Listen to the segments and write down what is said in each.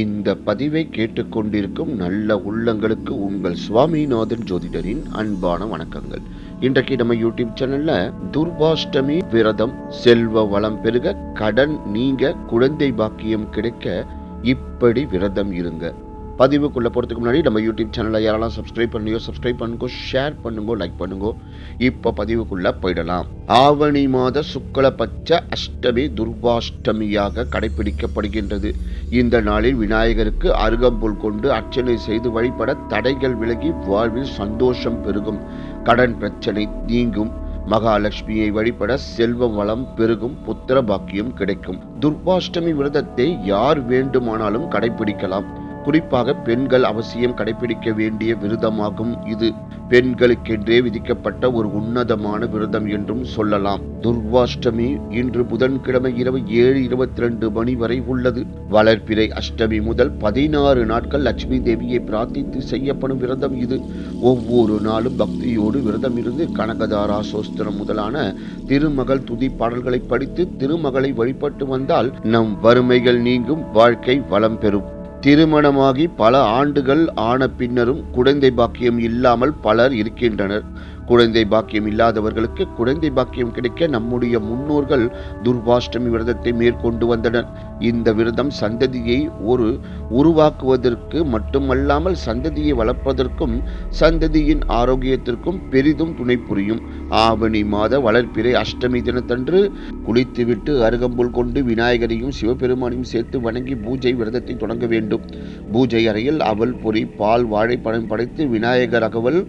இந்த பதிவை கேட்டுக்கொண்டிருக்கும் நல்ல உள்ளங்களுக்கு உங்கள் சுவாமிநாதன் ஜோதிடரின் அன்பான வணக்கங்கள். இன்றைக்கு நம்ம யூடியூப் சேனல்ல துர்பாஷ்டமி விரதம் செல்வ வளம் பெருக கடன் நீங்க குழந்தை பாக்கியம் கிடைக்க இப்படி விரதம் இருங்க. பதிவுக்குள்ளே போகிறதுக்கு முன்னாடி நம்ம யூடியூப் சேனலை யாரெல்லாம் சப்ஸ்கிரைப் பண்ணியோ சப்ஸ்கிரைப் பண்ணுங்க ஷேர் பண்ணுங்க லைக் பண்ணுங்க இப்போ பதிவுக்குள்ளே போயிடலாம். ஆவணி மாத சுக்லபட்ச அஷ்டமி துர்வாஷ்டமியாக கடைபிடிக்கப்படுகின்றது இந்த நாளில் விநாயகருக்கு அருகம்புல் கொண்டு அர்ச்சனை செய்து வழிபட தடைகள் விலகி வாழ்வில் சந்தோஷம் பெருகும். கடன் பிரச்சனை நீங்கும். மகாலட்சுமியை வழிபட செல்வ வளம் பெருகும். புத்திர பாக்கியம் கிடைக்கும். துர்வாஷ்டமி விரதத்தை யார் வேண்டுமானாலும் கடைபிடிக்கலாம் குறிப்பாக பெண்கள் அவசியம் கடைபிடிக்க வேண்டிய விரதமாகும் இது. பெண்களுக்கென்றே விதிக்கப்பட்ட ஒரு உன்னதமான விரதம் என்றும் சொல்லலாம். துர்வாஷ்டமி இன்று புதன்கிழமை இரவு ஏழு இருபத்தி ரெண்டு மணி வரை உள்ளது. வளர்ப்பிறை அஷ்டமி முதல் பதினாறு நாட்கள் லட்சுமி தேவியை பிரார்த்தித்து செய்யப்படும் விரதம் இது. ஒவ்வொரு நாளும் பக்தியோடு விரதம் இருந்து கனகதாரா சோஸ்திரம் முதலான திருமகள் துதி பாடல்களை படித்து திருமகளை வழிபட்டு வந்தால் நம் வறுமைகள் நீங்கும் வாழ்க்கை வளம் பெறும். திருமணமாகி பல ஆண்டுகள் ஆன பின்னரும் குழந்தை பாக்கியம் இல்லாமல் பலர் இருக்கின்றனர். குழந்தை பாக்கியம் இல்லாதவர்களுக்கு குழந்தை பாக்கியம் கிடைக்க நம்முடைய முன்னோர்கள் துர்வாஷ்டமி விரதத்தை மேற்கொண்டு வந்தனர். இந்த விரதம் சந்ததியை ஒரு உருவாக்குவதற்கு மட்டுமல்லாமல் சந்ததியை வளர்ப்பதற்கும் சந்ததியின் ஆரோக்கியத்திற்கும் பெரிதும் துணை புரியும். ஆவணி மாத வளர்ப்பிறை அஷ்டமி தினத்தன்று குளித்துவிட்டு அருகம்புல் கொண்டு விநாயகரையும் சிவபெருமானையும் சேர்த்து வணங்கி பூஜை விரதத்தை தொடங்க வேண்டும். பூஜை அறையில் அவல் பொறி பால் வாழைப்பழம் படைத்து விநாயகர் அகவல்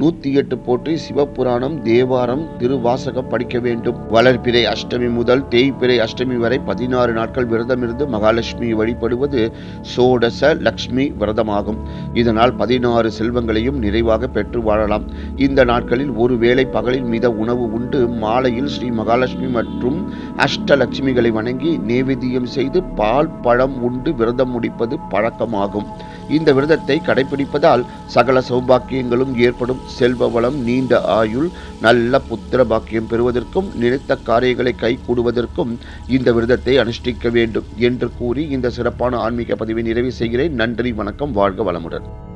நூத்தி எட்டு போற்றி சிவபுராணம் தேவாரம் திருவாசகம் படிக்க வேண்டும். வளர்ப்பிறை அஷ்டமி முதல் தேய்பிறை அஷ்டமி வரை பதினாறு நாட்கள் விரதம் விரதமிருந்து மகாலட்சுமி வழிபடுவது சோடச லக்ஷ்மி விரதமாகும். இதனால் பதினாறு செல்வங்களையும் நிறைவாக பெற்று வாழலாம். இந்த நாட்களில் ஒருவேளை பகலில் மித உணவு உண்டு. மாலையில் ஸ்ரீ மகாலட்சுமி மற்றும் அஷ்டலட்சுமிகளை வணங்கி நேவேதியம் செய்து பால் பழம் உண்டு. விரதம் முடிப்பது பழக்கமாகும். இந்த விரதத்தை கடைபிடிப்பதால் சகல சௌபாக்கியங்களும் ஏற்படும். செல்வ வளம் நீண்ட ஆயுள் நல்ல புத்திர பாக்கியம் பெறுவதற்கும் நினைத்த காரியங்களை கை கூடுவதற்கும் இந்த விரதத்தை அனுஷ்டிக்க வேண்டும் என்று கூறி இந்த சிறப்பான ஆன்மீக பதிவை நிறைவு செய்கிறேன். நன்றி வணக்கம் வாழ்க வளமுடன்.